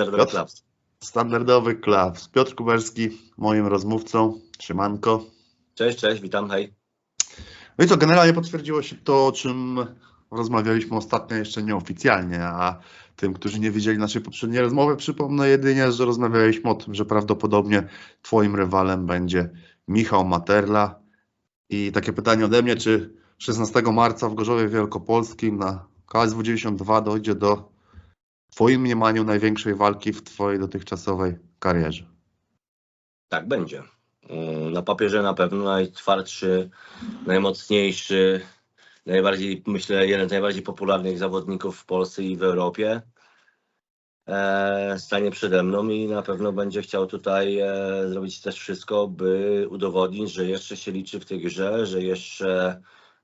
Standardowy Piotr? klaps. Standardowy klaps. Piotr Kuberski, moim rozmówcą. Siemanko. Cześć, cześć, witam, hej. No i co, generalnie potwierdziło się to, o czym rozmawialiśmy ostatnio jeszcze nieoficjalnie, a tym, którzy nie widzieli naszej poprzedniej rozmowy, przypomnę jedynie, że rozmawialiśmy o tym, że prawdopodobnie twoim rywalem będzie Michał Materla. I takie pytanie ode mnie, czy 16 marca w Gorzowie Wielkopolskim na KSW 92 dojdzie do twoim mniemaniu największej walki w twojej dotychczasowej karierze? Tak, będzie. Mm, Na papierze na pewno najtwardszy, najmocniejszy, najbardziej, myślę, jeden z najbardziej popularnych zawodników w Polsce i w Europie. E, stanie przede mną i na pewno będzie chciał tutaj e, zrobić też wszystko, by udowodnić, że jeszcze się liczy w tej grze, że jeszcze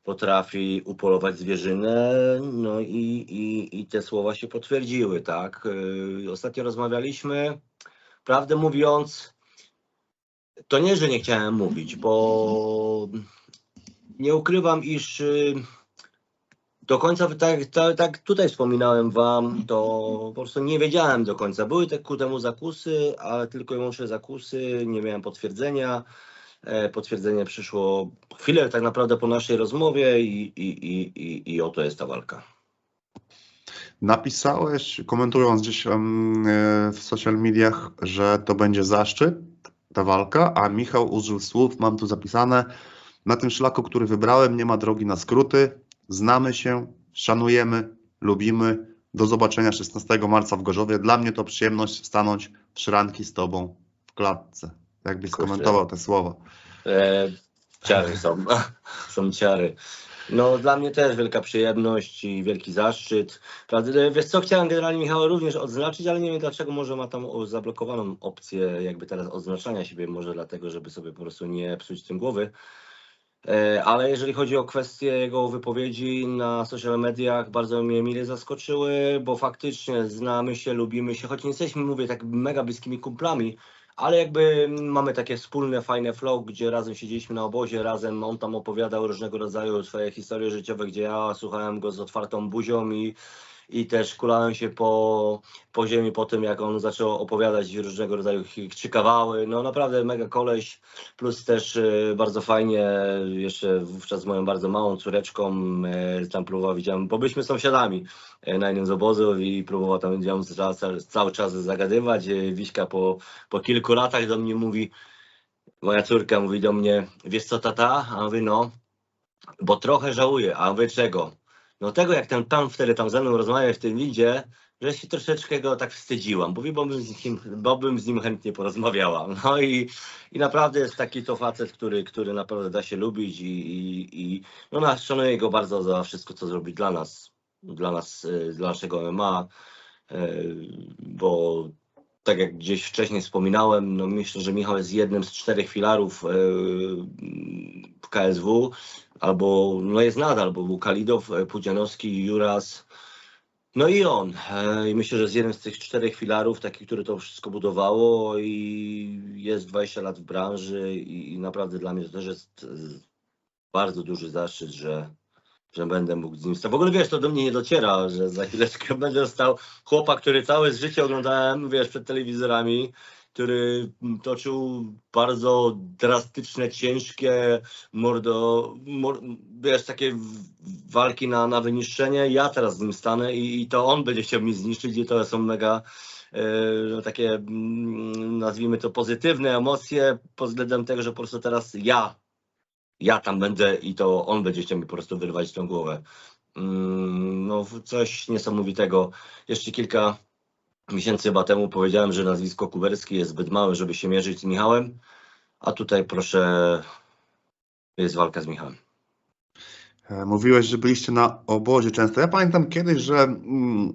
potrafi upolować zwierzynę, no i, i, i te słowa się potwierdziły, tak. E, Ostatnio rozmawialiśmy, prawdę mówiąc, to nie, że nie chciałem mówić, bo nie ukrywam, iż y, do końca, tak, tak, tak tutaj wspominałem Wam, to po prostu nie wiedziałem do końca. Były te ku temu zakusy, ale tylko i wyłącznie zakusy, nie miałem potwierdzenia. E, Potwierdzenie przyszło chwilę tak naprawdę po naszej rozmowie i, i, i, i, i oto jest ta walka. Napisałeś, komentując gdzieś e, w social mediach, że to będzie zaszczyt, ta walka, a Michał użył słów, mam tu zapisane, na tym szlaku, który wybrałem, nie ma drogi na skróty, znamy się, szanujemy, lubimy. Do zobaczenia 16 marca w Gorzowie. Dla mnie to przyjemność stanąć w szranki z Tobą w klatce. Jakbyś Kurczę. skomentował te słowa. E, ciary są, są ciary. No dla mnie też wielka przyjemność i wielki zaszczyt. Prawda, wiesz co, chciałem generalnie Michała również odznaczyć, ale nie wiem dlaczego może ma tam zablokowaną opcję jakby teraz odznaczania siebie, może dlatego, żeby sobie po prostu nie psuć tym głowy. E, Ale jeżeli chodzi o kwestię jego wypowiedzi na social mediach, bardzo mnie mile zaskoczyły, bo faktycznie znamy się, lubimy się, choć nie jesteśmy, mówię, tak mega bliskimi kumplami, ale jakby mamy takie wspólne, fajne flow, gdzie razem siedzieliśmy na obozie, razem on tam opowiadał różnego rodzaju swoje historie życiowe, gdzie ja słuchałem go z otwartą buzią i, i też kulałem się po, po ziemi po tym, jak on zaczął opowiadać różnego rodzaju ciekawały. No naprawdę mega koleś, plus też e, bardzo fajnie, jeszcze wówczas z moją bardzo małą córeczką e, tam próbował, widziałem, bo byliśmy sąsiadami na jednym z obozów i próbował tam ją cały, czas zagadywać. Wiśka po, po kilku latach do mnie mówi, moja córka mówi do mnie, wiesz co tata? A mówię, no, bo trochę żałuję. A mówię, czego? No tego, jak ten pan wtedy tam ze mną rozmawiał w tym lidzie, że się troszeczkę go tak wstydziłam, bo, bo, bym z nim, bo bym z nim chętnie porozmawiała. No i, i naprawdę jest taki to facet, który, który naprawdę da się lubić i, i, i no, no, go bardzo za wszystko, co zrobi dla nas, dla nas, e, dla naszego MMA, e, bo tak jak gdzieś wcześniej wspominałem, no myślę, że Michał jest jednym z czterech filarów e, w KSW, albo no jest nadal, bo był Kalidow, e, Pudzianowski, Juras, no i on. E, I myślę, że jest jeden z tych czterech filarów, taki, który to wszystko budowało i jest 20 lat w branży i, i naprawdę dla mnie to też jest e, bardzo duży zaszczyt, że, że będę mógł z nim stać. W ogóle wiesz, to do mnie nie dociera, że za chwileczkę będę stał chłopak, który całe życie oglądałem, wiesz, przed telewizorami, który toczył bardzo drastyczne, ciężkie, mordo, mor, wiesz, takie walki na, na wyniszczenie. Ja teraz z nim stanę i, i to on będzie chciał mnie zniszczyć i to są mega no, takie, mm, nazwijmy to, pozytywne emocje pod względem tego, że po prostu teraz ja ja tam będę i to on będzie chciał mi po prostu wyrwać tą głowę. Mm, No, coś niesamowitego. Jeszcze kilka miesięcy chyba temu powiedziałem, że nazwisko Kuberski jest zbyt małe, żeby się mierzyć z Michałem, a tutaj proszę, jest walka z Michałem. E, Mówiłeś, że byliście na obozie często. Ja pamiętam kiedyś, że mm,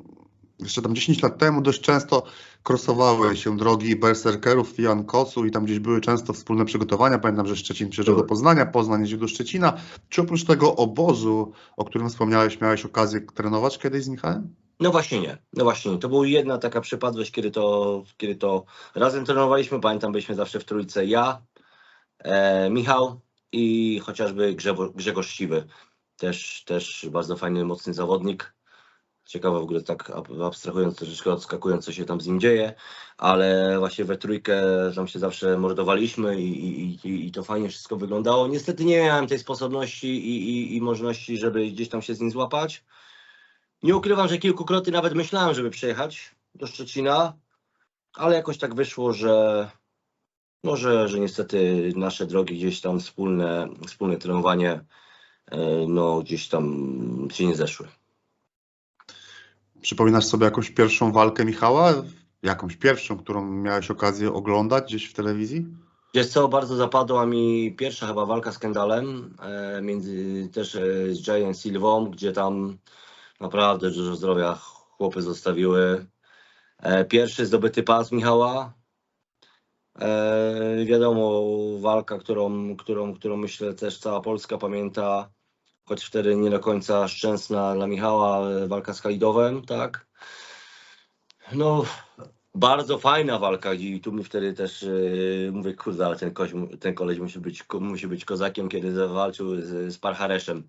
jeszcze tam 10 lat temu dość często krosowały się drogi berserkerów i Jankosu i tam gdzieś były często wspólne przygotowania. Pamiętam, że Szczecin przyjeżdżał do Były. Poznania, Poznań jeździł do Szczecina. Czy oprócz tego obozu, o którym wspomniałeś, miałeś okazję trenować kiedyś z Michałem? No właśnie nie, no właśnie nie. To była jedna taka przypadłość, kiedy to, kiedy to razem trenowaliśmy. Pamiętam, byliśmy zawsze w trójce ja, e, Michał i chociażby Grzegorz, Siwy. Też, też bardzo fajny, mocny zawodnik. ciekawa w ogóle tak ab- abstrahując troszeczkę, odskakując, co się tam z nim dzieje, ale właśnie we trójkę tam się zawsze mordowaliśmy i, i, i, i to fajnie wszystko wyglądało. Niestety nie miałem tej sposobności i, i, i możliwości, żeby gdzieś tam się z nim złapać. Nie ukrywam, że kilkukrotnie nawet myślałem, żeby przyjechać do Szczecina, ale jakoś tak wyszło, że może, że niestety nasze drogi gdzieś tam wspólne, wspólne trenowanie e, no gdzieś tam się nie zeszły. Przypominasz sobie jakąś pierwszą walkę Michała? Jakąś pierwszą, którą miałeś okazję oglądać gdzieś w telewizji? Wiesz co, bardzo zapadła mi pierwsza chyba walka z Kendallem, e, między też e, z Giant Silvą, gdzie tam naprawdę dużo zdrowia chłopy zostawiły. E, pierwszy zdobyty pas Michała. E, wiadomo, walka, którą, którą, którą myślę też cała Polska pamięta, choć wtedy nie do końca szczęsna dla Michała, walka z Halidowem, tak? No, bardzo fajna walka i tu mi wtedy też yy, mówię, kurde, ale ten, koś, ten koleś musi być, musi być kozakiem, kiedy zawalczył z, z Parhareszem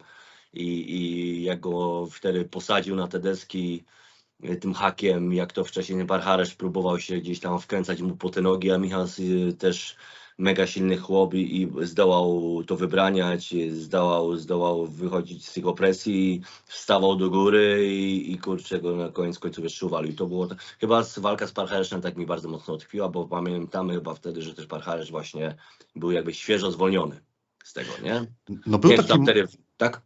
I, i jak go wtedy posadził na te deski yy, tym hakiem, jak to wcześniej Parharesz próbował się gdzieś tam wkręcać mu po te nogi, a Michał yy, też mega silny chłop i, zdołał to wybraniać, zdołał, zdołał wychodzić z tych opresji, wstawał do góry i, i kurczę go na koniec końców jeszcze uwalił. To było, chyba walka z Parchareszem tak mi bardzo mocno utkwiła, bo pamiętamy chyba wtedy, że też Parcharesz właśnie był jakby świeżo zwolniony z tego, nie? No był nie, taki, wtedy, tak?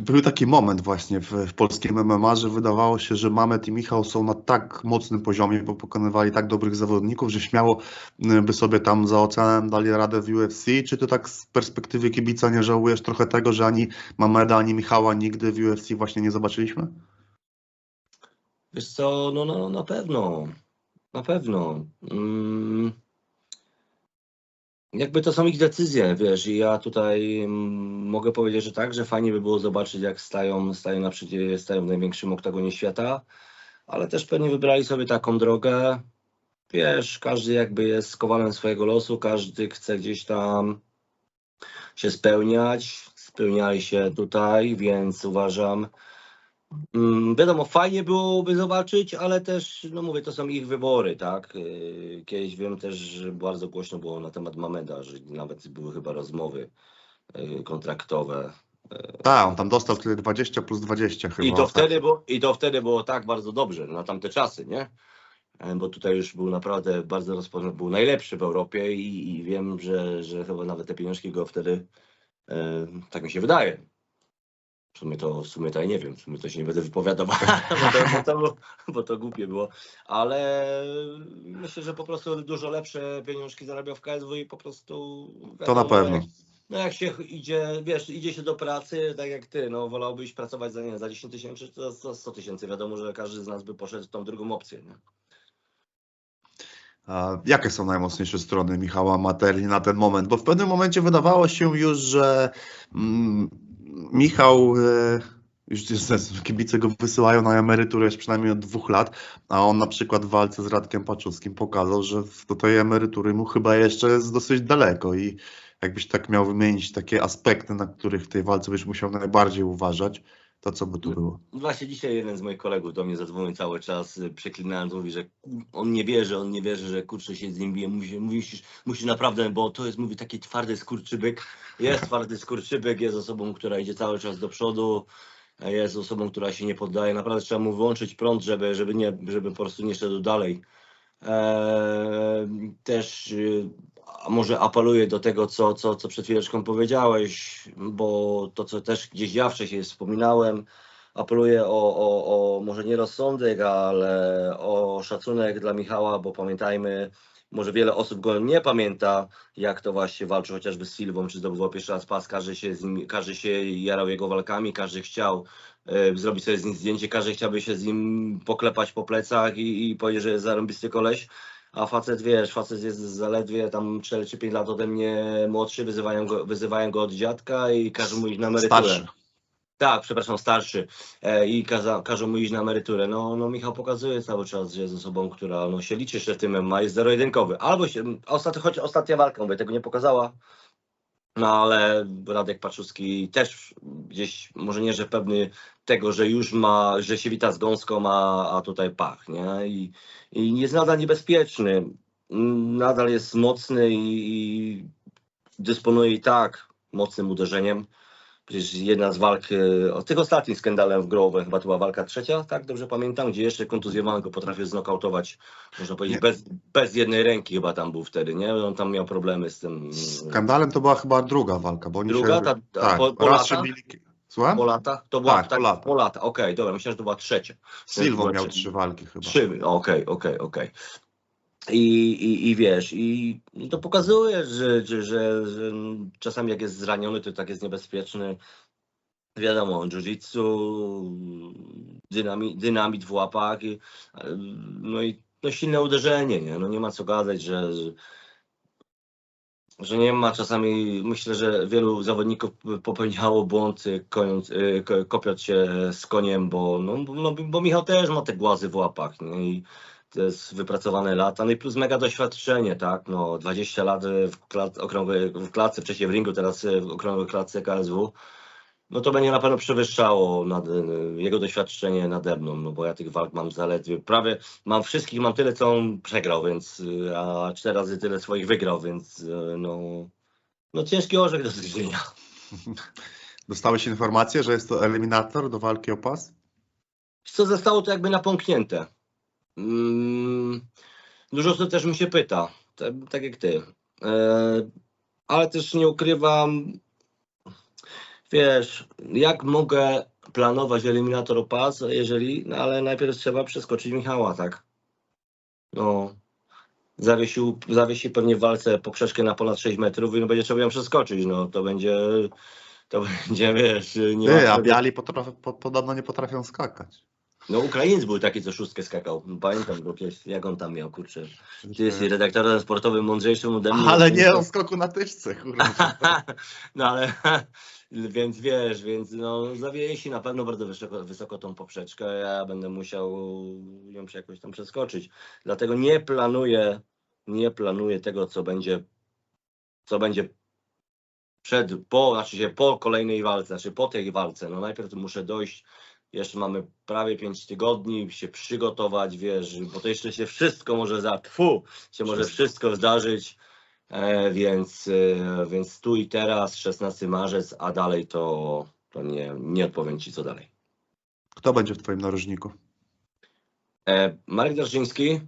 Był taki moment właśnie w, w polskim MMA, że wydawało się, że Mamet i Michał są na tak mocnym poziomie, bo pokonywali tak dobrych zawodników, że śmiało y, by sobie tam za oceanem dali radę w UFC. Czy ty tak z perspektywy kibica nie żałujesz trochę tego, że ani Mameda, ani Michała nigdy w UFC właśnie nie zobaczyliśmy? Wiesz co, no, no na pewno, na pewno. Mm. Jakby to są ich decyzje, wiesz, i ja tutaj mm, mogę powiedzieć, że tak, że fajnie by było zobaczyć, jak stają, stają naprzeciw, stają w największym oktagonie świata, ale też pewnie wybrali sobie taką drogę. Wiesz, każdy jakby jest kowalem swojego losu, każdy chce gdzieś tam się spełniać. Spełniali się tutaj, więc uważam, Wiadomo, fajnie byłoby zobaczyć, ale też, no mówię, to są ich wybory, tak? Yy, Kiedyś wiem też, że bardzo głośno było na temat Mameda, że nawet były chyba rozmowy yy, kontraktowe. Tak, on tam dostał wtedy 20 plus 20 chyba. I to, tak. wtedy było, I to wtedy było tak bardzo dobrze, na tamte czasy, nie? E, Bo tutaj już był naprawdę bardzo rozpoznany, był najlepszy w Europie i, i wiem, że, że chyba nawet te pieniążki go wtedy, e, tak mi się wydaje, w sumie to, w sumie to ja nie wiem, w sumie to się nie będę wypowiadał, bo to, bo, to, bo to głupie było, ale myślę, że po prostu dużo lepsze pieniążki zarabiał w KSW i po prostu... To na pewno. Jak, no jak się idzie, wiesz, idzie się do pracy, tak jak ty, no wolałbyś pracować za, nie, wiem, za 10 tysięcy czy za- za 100 tysięcy, wiadomo, że każdy z nas by poszedł w tą drugą opcję, nie? A jakie są najmocniejsze strony Michała Materli na ten moment? Bo w pewnym momencie wydawało się już, że mm, Michał, e, już kibice go wysyłają na emeryturę już przynajmniej od dwóch lat, a on na przykład w walce z Radkiem Paczuskim pokazał, że do tej emerytury mu chyba jeszcze jest dosyć daleko i jakbyś tak miał wymienić takie aspekty, na których w tej walce byś musiał najbardziej uważać, to co by tu było? Właśnie dzisiaj jeden z moich kolegów do mnie zadzwonił cały czas, y, przeklinając, mówi, że on nie wierzy, on nie wierzy, że kurczę się z nim bije, musi, musisz, musisz naprawdę, bo to jest, mówi, taki twardy skurczybyk, jest twardy skurczybyk, jest osobą, która idzie cały czas do przodu, jest osobą, która się nie poddaje, naprawdę trzeba mu wyłączyć prąd, żeby, żeby, nie, żeby po prostu nie szedł dalej. Eee, też y, może apeluję do tego, co, co, co przed chwileczką powiedziałeś, bo to, co też gdzieś ja wcześniej wspominałem, apeluję o, o, o może nie rozsądek, ale o szacunek dla Michała, bo pamiętajmy, może wiele osób go nie pamięta, jak to właśnie walczył chociażby z Silwą, czy zdobywał pierwszy raz pas, każdy się, nim, każdy się jarał jego walkami, każdy chciał e, zrobić sobie z nim zdjęcie, każdy chciałby się z nim poklepać po plecach i, i powiedzieć, że jest zarąbisty koleś, a facet, wiesz, facet jest zaledwie tam 4 czy 5 lat ode mnie młodszy, wyzywają go, wyzywają go od dziadka i każą mu iść na emeryturę. Starszy. Tak, przepraszam, starszy e, i kaza, każą mu iść na emeryturę. No, no Michał pokazuje cały czas, że jest osobą, która no, się liczy jeszcze w tym MMA, jest zero-jedynkowy. Albo się, ostatnio, choć ostatnia walka, mówię, tego nie pokazała, No ale Radek Paczuski też gdzieś, może nie, że pewny tego, że już ma, że się wita z gąską, a, a tutaj pach, nie? I, I jest nadal niebezpieczny. Nadal jest mocny i, i dysponuje i tak mocnym uderzeniem. Przecież jedna z walk, e, o tych ostatnich skandalem w Grove, chyba to była walka trzecia, tak dobrze pamiętam, gdzie jeszcze kontuzjowanego potrafił znokautować, można powiedzieć, bez, bez jednej ręki chyba tam był wtedy, nie? On tam miał problemy z tym. Skandalem to była chyba druga walka, bo oni Druga? się... Ta- ta- tak, po- po raz lata? Słucham? Po latach? To była Tak, po latach. Po lata, okej, dobra, myślałem, że to była trzecia. Była miał trzy walki chyba. Trzy, okej, okej, okej. I, i, I wiesz, i to pokazuje, że, że, że, że czasami jak jest zraniony, to tak jest niebezpieczny. Wiadomo, jiu-jitsu, dynamit, dynamit w łapach, i, no i no silne uderzenie, nie? No nie ma co gadać, że, że, nie ma czasami, myślę, że wielu zawodników popełniało błąd, kopiąc się z koniem, bo, no, no, bo Michał też ma te głazy w łapach, nie? I to jest wypracowane lata, no i plus mega doświadczenie, tak, no 20 lat w, klat, okrągłej, w klatce, wcześniej w ringu, teraz w okrągłej klatce KSW, no to będzie na pewno przewyższało nad, jego doświadczenie nade mną, no bo ja tych walk mam zaledwie, prawie mam wszystkich, mam tyle, co on przegrał, więc, y, a cztery razy tyle swoich wygrał, więc no, no ciężki orzech do zgryzienia. Dostałeś informację, że jest to eliminator do walki o pas? Co zostało to jakby napąknięte. Mm, dużo osób też mi się pyta, tak, tak jak ty. E, ale też nie ukrywam, wiesz, jak mogę planować eliminator pas, jeżeli, no ale najpierw trzeba przeskoczyć Michała, tak? No, zawiesił, zawiesi pewnie w walce poprzeczkę na ponad 6 metrów i no będzie trzeba ją przeskoczyć, no to będzie, to będzie, wiesz, nie Ty, ma a biali potraf, po, podobno nie potrafią skakać. No Ukrainiec był taki, co szóstkę skakał. Pamiętam go kiedyś, jak on tam miał, kurczę. Ty jesteś redaktorem sportowym mądrzejszym ode mnie. Ale nie o skoku na tyczce, kurwa. No ale, więc wiesz, więc no zawiesi na pewno bardzo wysoko, wysoko tą poprzeczkę, ja będę musiał ją się jakoś tam przeskoczyć. Dlatego nie planuję, nie planuję tego, co będzie, co będzie przed, po, znaczy się po kolejnej walce, znaczy po tej walce. No najpierw muszę dojść, jeszcze mamy prawie 5 tygodni, się przygotować, wiesz, bo to jeszcze się wszystko może za, tfu, się może Wszystko. zdarzyć. E, więc, e, więc tu i teraz, 16 marzec, a dalej to, to nie, nie odpowiem Ci co dalej. Kto będzie w twoim narożniku? E, Marek Darżyński,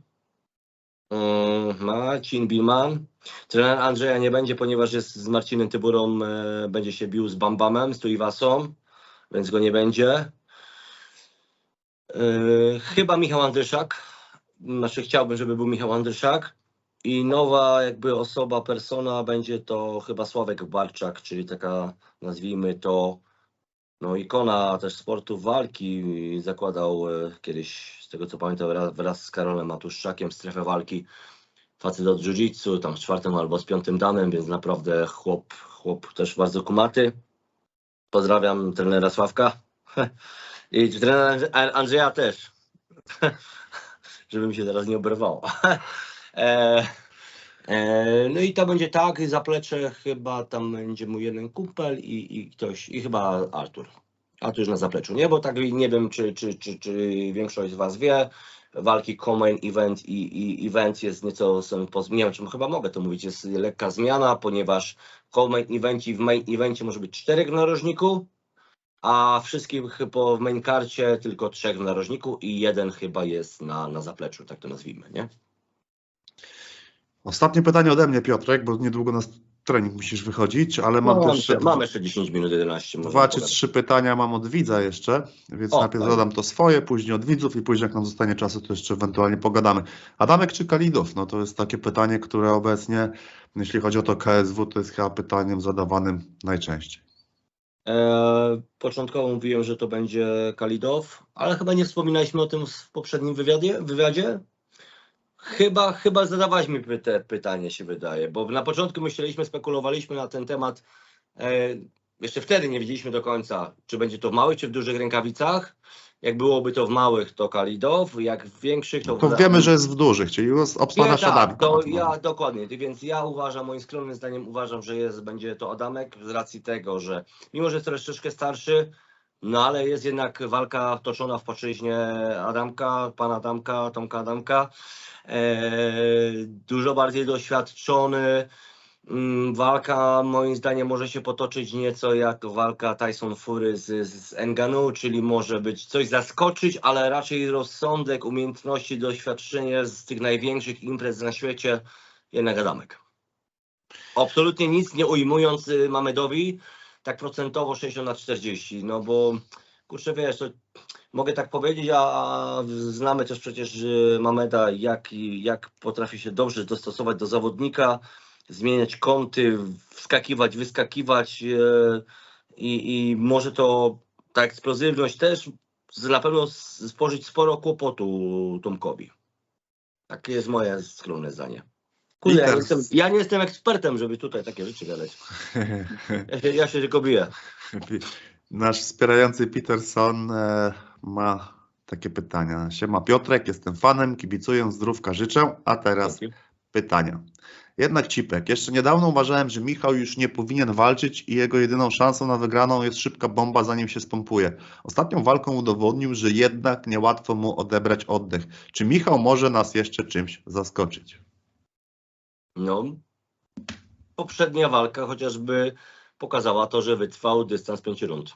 mm, Marcin Bilman, trener Andrzeja nie będzie, ponieważ jest z Marcinem Tyburą, e, będzie się bił z Bambamem, z Tuiwasą, więc go nie będzie. E, chyba Michał Andryszak, znaczy chciałbym, żeby był Michał Andryszak. I nowa jakby osoba, persona będzie to chyba Sławek Barczak, czyli taka nazwijmy to no ikona też sportu walki. Zakładał e, kiedyś, z tego co pamiętam, wraz, wraz z Karolem Matuszczakiem strefę walki facet od jiu-jitsu, tam z czwartym albo z piątym danem, więc naprawdę chłop, chłop też bardzo kumaty. Pozdrawiam trenera Sławka i trenera Andrze- Andrzeja też, żeby mi się teraz nie oberwało. E, e, no i to będzie tak, zaplecze chyba tam będzie mój jeden kumpel i, i ktoś, i chyba Artur. Artur już na zapleczu, nie? Bo tak nie wiem, czy, czy, czy, czy większość z Was wie, walki Common Event i, i Event jest nieco, są, nie wiem, chyba mogę to mówić, jest lekka zmiana, ponieważ Common Event i w Main Evencie może być czterech w narożniku, a wszystkim chyba w main karcie tylko trzech w narożniku i jeden chyba jest na, na zapleczu, tak to nazwijmy, nie? Ostatnie pytanie ode mnie, Piotrek, bo niedługo na trening musisz wychodzić, ale mam No, też mam, jeszcze mam jeszcze 10 minut, 11. można dwa czy trzy pytania mam od widza jeszcze, więc O, najpierw fajnie. zadam to swoje, później od widzów i później jak nam zostanie czasu, to jeszcze ewentualnie pogadamy. Adamek czy Kalidow? No to jest takie pytanie, które obecnie, jeśli chodzi o to KSW, to jest chyba pytaniem zadawanym najczęściej. E, początkowo mówiłem, że to będzie Kalidow, ale chyba nie wspominaliśmy o tym w poprzednim wywiadzie. wywiadzie. Chyba, chyba zadawaliśmy py- te pytanie, się wydaje, bo na początku myśleliśmy, spekulowaliśmy na ten temat. E, jeszcze wtedy nie wiedzieliśmy do końca, czy będzie to w małych, czy w dużych rękawicach. Jak byłoby to w małych, to Kalidow, jak w większych, to... To wiemy, że jest w dużych, czyli obsłada Nie, tak, to ja dokładnie, więc ja uważam, moim skromnym zdaniem uważam, że jest, będzie to Adamek z racji tego, że mimo, że jest troszeczkę starszy, no ale jest jednak walka toczona w płaszczyźnie Adamka, pana Adamka, Tomka Adamka, e, dużo bardziej doświadczony, Walka moim zdaniem może się potoczyć nieco jak walka Tyson Fury z, z Enganu, czyli może być coś zaskoczyć, ale raczej rozsądek, umiejętności, doświadczenie z tych największych imprez na świecie jednak Adamek. Absolutnie nic nie ujmując y, Mamedowi, tak procentowo 60 na 40, no bo kurczę wiesz, to mogę tak powiedzieć, a, a znamy też przecież y, Mameda, jak, jak potrafi się dobrze dostosować do zawodnika, zmieniać kąty, wskakiwać, wyskakiwać e, i, i może to ta eksplozywność też na pewno s- spożyć sporo kłopotu Tomkowi. Takie jest moje skromne zdanie. Kurde, ja, nie Peter. jestem, ja nie jestem ekspertem, żeby tutaj takie rzeczy gadać. Ja się, ja się tylko biję. Nasz wspierający Peterson e, ma takie pytania. Siema Piotrek, jestem fanem, kibicuję, zdrówka życzę, a teraz pytania. Jednak Cipek, jeszcze niedawno uważałem, że Michał już nie powinien walczyć i jego jedyną szansą na wygraną jest szybka bomba, zanim się spompuje. Ostatnią walką udowodnił, że jednak niełatwo mu odebrać oddech. Czy Michał może nas jeszcze czymś zaskoczyć? No, poprzednia walka chociażby pokazała to, że wytrwał dystans 5 rund.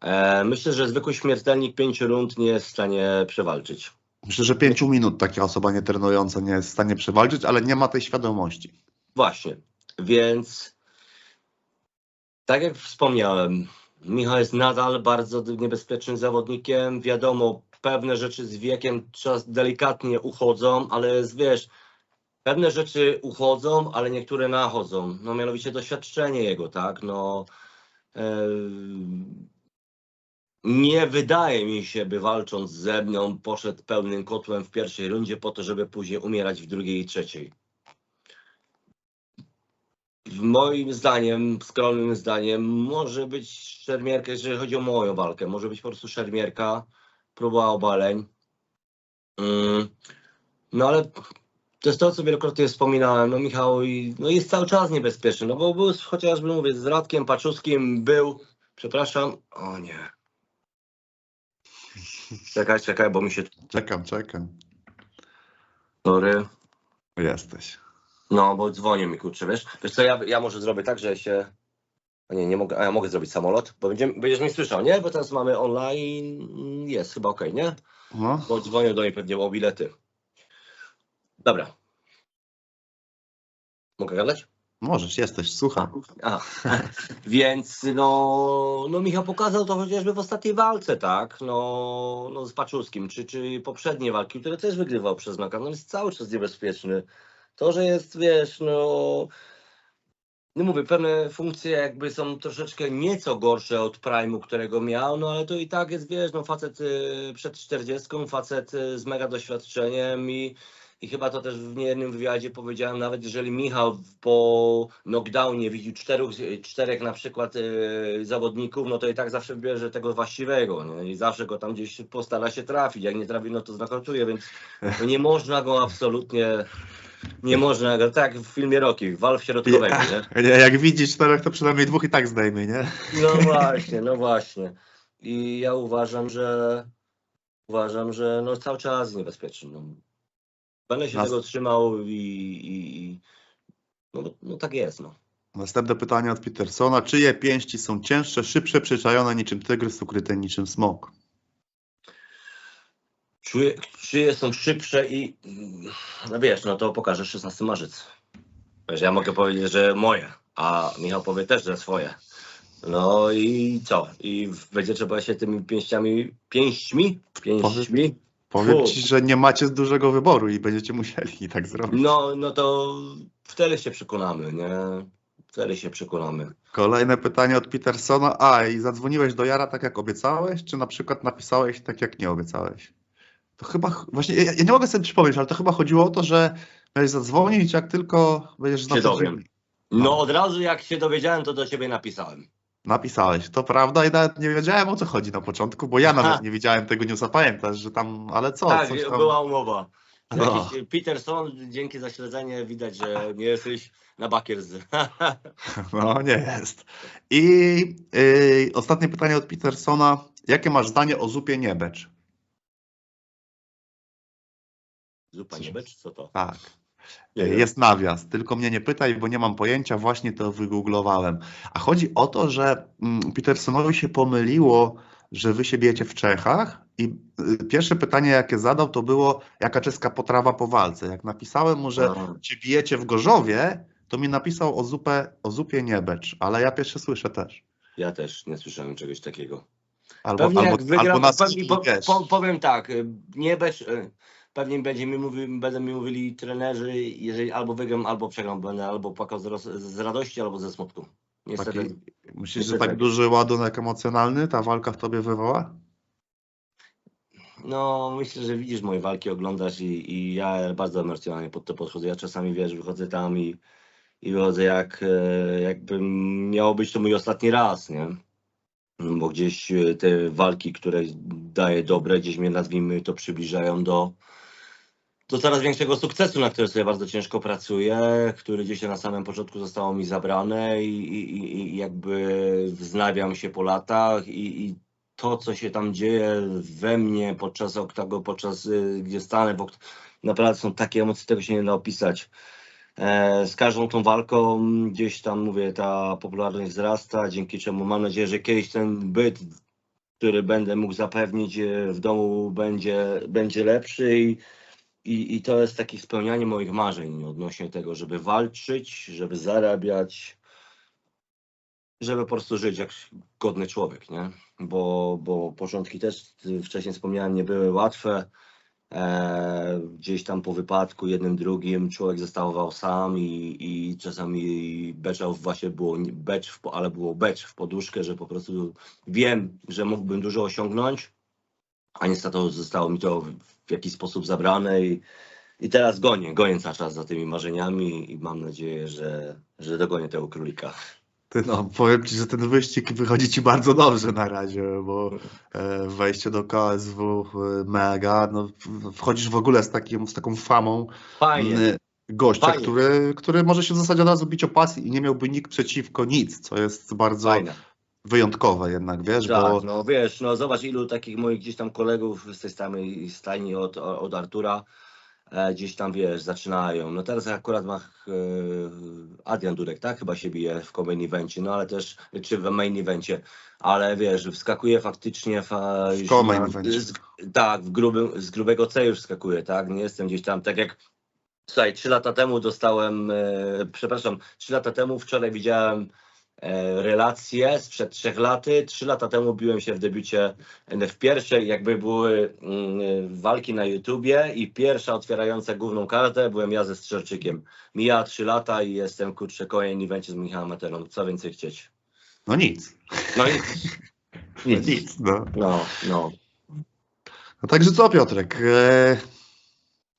E, myślę, że zwykły śmiertelnik 5 rund nie jest w stanie przewalczyć. Myślę, że pięciu minut taka osoba nietrenująca nie jest w stanie przewalczyć, ale nie ma tej świadomości. Właśnie, więc tak jak wspomniałem, Michał jest nadal bardzo niebezpiecznym zawodnikiem. Wiadomo, pewne rzeczy z wiekiem czas delikatnie uchodzą, ale wiesz, pewne rzeczy uchodzą, ale niektóre nachodzą. No mianowicie doświadczenie jego, tak? No em, nie wydaje mi się, by walcząc ze mną poszedł pełnym kotłem w pierwszej rundzie po to, żeby później umierać w drugiej i trzeciej. Moim zdaniem, skromnym zdaniem, może być szermierka, jeżeli chodzi o moją walkę, może być po prostu szermierka, próba obaleń. Mm, No ale to jest to, co wielokrotnie wspominałem. No Michał no jest cały czas niebezpieczny, no bo był chociażby, mówię, z Radkiem Paczuskim, był, przepraszam, o nie. Czekaj, czekaj, bo mi się, Czekam, czekam. sorry. Jesteś. No, bo dzwonią mi, kurczę, wiesz? Wiesz co, ja, ja może zrobię tak, że się... A nie, nie mogę, a ja mogę zrobić samolot, bo będziemy, będziesz mnie słyszał, nie? Bo teraz mamy online, jest chyba okej, nie? No, Bo dzwonią do mnie pewnie o bilety. Dobra. Mogę gadać? Możesz, jesteś, słucham. A, więc no, no Michał pokazał to chociażby w ostatniej walce, tak? No, no z Paczulskim, czy, czy poprzednie walki, które też wygrywał przez nokat. No jest cały czas niebezpieczny. To, że jest, wiesz, no... No mówię, pewne funkcje jakby są troszeczkę nieco gorsze od Prime'u, którego miał, no ale to i tak jest, wiesz, no facet y, przed 40, facet y, z mega doświadczeniem i, i chyba to też w niejednym wywiadzie powiedziałem, nawet jeżeli Michał po knockdownie widzi czterech, czterech na przykład y, zawodników, no to i tak zawsze bierze tego właściwego, nie? I zawsze go tam gdzieś postara się trafić, jak nie trafi, no to znokautuje, więc no nie można go absolutnie, nie można go, tak w filmie Rocky, wal w środkowego, nie? Nie, jak widzi czterech, to przynajmniej dwóch i tak zdejmie, nie? No właśnie, no właśnie. I ja uważam, że uważam, że no cały czas niebezpieczny. No. Będę się Nas- tego trzymał i, i, i no, no tak jest, no. Następne pytanie od Petersona. Czyje pięści są cięższe, szybsze, przyczajone niczym tygrys, ukryte niczym smok? Czuję, czyje są szybsze i no wiesz, no to pokażę 16 marzec. Wiesz, ja mogę powiedzieć, że moje, a Michał powie też, że swoje. No i co? I będzie trzeba się tymi pięściami, pięśćmi, pięśćmi, Powiem Fu. ci, że nie macie dużego wyboru i będziecie musieli tak zrobić. No, no to wtedy się przekonamy, nie? Wtedy się przekonamy. Kolejne pytanie od Petersona. A, i zadzwoniłeś do Jara tak jak obiecałeś, czy na przykład napisałeś tak jak nie obiecałeś? To chyba, ch- właśnie, ja, ja nie mogę sobie przypomnieć, ale to chyba chodziło o to, że miałeś zadzwonić, jak tylko będziesz znał dowiem. No od razu jak się dowiedziałem, to do ciebie napisałem. Napisałeś, to prawda i nawet nie wiedziałem o co chodzi na początku, bo ja nawet nie wiedziałem tego newsa, pamiętasz, że tam, ale co, tak, coś tam... była umowa. No. Peterson, dzięki za śledzenie widać, że nie jesteś na bakiers. No, nie jest. I y, ostatnie pytanie od Petersona. Jakie masz zdanie o zupie niebecz? Zupa nie becz, co to? Tak. Nie wiem. Jest nawias, tylko mnie nie pytaj, bo nie mam pojęcia, właśnie to wygooglowałem. A chodzi o to, że mm, Petersonowi się pomyliło, że wy się bijecie w Czechach i y, pierwsze pytanie, jakie zadał, to było, jaka czeska potrawa po walce. Jak napisałem mu, że się bijecie w Gorzowie, to mi napisał o, zupę, o zupie niebecz, ale ja pierwsze słyszę też. Ja też nie słyszałem czegoś takiego. Albo, Pewnie albo, jak wygram, albo nas pewnie, po, powiem tak, y, nie becz, y, pewnie będzie mi mówi, będą mi mówili trenerzy, jeżeli albo wygram, albo przegram, będę albo płakał z, z radości, albo ze smutku. Niestety. Taki, myślisz, że niestety tak tak. duży ładunek emocjonalny ta walka w tobie wywoła? No, myślę, że widzisz moje walki, oglądasz i, i ja bardzo emocjonalnie pod to podchodzę. Ja czasami, wiesz, wychodzę tam i, i wychodzę jak, e, jakby miało być to mój ostatni raz, nie? Bo gdzieś e, te walki, które daję dobre, gdzieś mnie nazwijmy to przybliżają do, do coraz większego sukcesu, na który sobie bardzo ciężko pracuję, który gdzieś na samym początku zostało mi zabrane i, i, i- jakby wznawiam się po latach i, i to, co się tam dzieje we mnie podczas oktago, podczas y, gdzie stanę, bo naprawdę są takie emocje, tego się nie da opisać. E, z każdą tą walką gdzieś tam, mówię, ta popularność wzrasta, dzięki czemu mam nadzieję, że kiedyś ten byt, który będę mógł zapewnić e, w domu będzie, będzie lepszy i, i, i to jest takie spełnianie moich marzeń odnośnie tego, żeby walczyć, żeby zarabiać, żeby po prostu żyć jak godny człowiek, nie? Bo, bo początki też, wcześniej wspomniałem, nie były łatwe. E, gdzieś tam po wypadku, jednym, drugim, człowiek zostawał sam i, i czasami beczał, właśnie było becz, w, ale było becz w poduszkę, że po prostu wiem, że mógłbym dużo osiągnąć, a niestety zostało mi to w, jakiś sposób zabrane i, i teraz gonię, gonię cały czas za tymi marzeniami i mam nadzieję, że, że dogonię tego królika. Ty no, powiem ci, że ten wyścig wychodzi ci bardzo dobrze na razie, bo e, wejście do KSW e, mega, no wchodzisz w ogóle z, takim, z taką famą Fajnie. gościa, Fajnie. który, który może się w zasadzie od razu bić o pas i nie miałby nikt przeciwko nic, co jest bardzo Fajne. Wyjątkowe jednak, wiesz, Tak, bo no wiesz, no zobacz ilu takich moich gdzieś tam kolegów z tej samej stajni od, od Artura e, gdzieś tam, wiesz, zaczynają. No teraz akurat ma e, Adrian Durek, tak? Chyba się bije w main evencie, no ale też, czy w main evencie, ale wiesz, wskakuje faktycznie fa, W co-main evencie? z, tak, w grubym, z grubego C już wskakuje, tak? Nie jestem gdzieś tam, tak jak Słuchaj, trzy lata temu dostałem, e, przepraszam, trzy lata temu wczoraj widziałem relacje sprzed trzech laty. Trzy lata temu biłem się w debiucie e, w pierwszej, jakby były mm, walki na YouTubie i pierwsza otwierająca główną kartę byłem ja ze Strzelczykiem. Mija trzy lata i jestem kurczę kolejny evencie z Michałem Materą. Co więcej chcieć? no nic. No i nic. Nic, no. No, no. no także co Piotrek, e,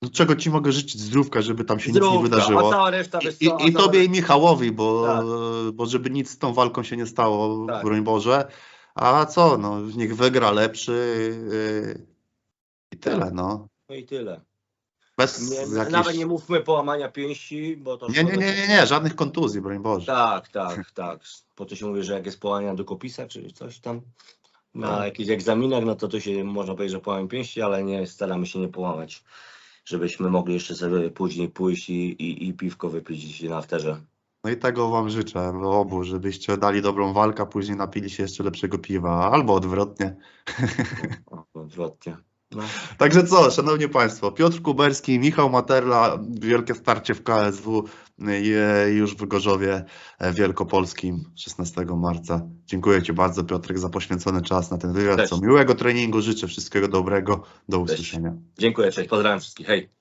no, czego ci mogę życzyć zdrówka, żeby tam się nic nie Zdrówka, wydarzyło. A reszta, I, co, i, I tobie i Michałowi, bo, Tak. bo żeby nic z tą walką się nie stało, Tak. broń Boże. A co, no, niech wygra lepszy yy, i tyle, no. No i tyle. Bez Nie, jakichś... Nawet nie mówmy połamania pięści, bo to nie, nie, nie, nie, nie, żadnych kontuzji, broń Boże. Tak, tak, tak. Po to się mówi, że jak jest połamania do kopisa, czy coś tam na Tak. jakichś egzaminach, no to tu się można powiedzieć, że połamie pięści, ale nie staramy się nie połamać, żebyśmy mogli jeszcze sobie później pójść i, i, i piwko wypić na afterze. No i tego wam życzę, obu, żebyście dali dobrą walkę, a później napili się jeszcze lepszego piwa, albo odwrotnie. O, odwrotnie. No. Także co, szanowni państwo, Piotr Kuberski, Michał Materla, wielkie starcie w KSW już w Gorzowie e, Wielkopolskim 16 marca. Dziękuję Ci bardzo Piotrek za poświęcony czas na ten wywiad. Cześć. Co miłego treningu, życzę wszystkiego dobrego, do usłyszenia. Dziękuję, cześć, pozdrawiam wszystkich, hej.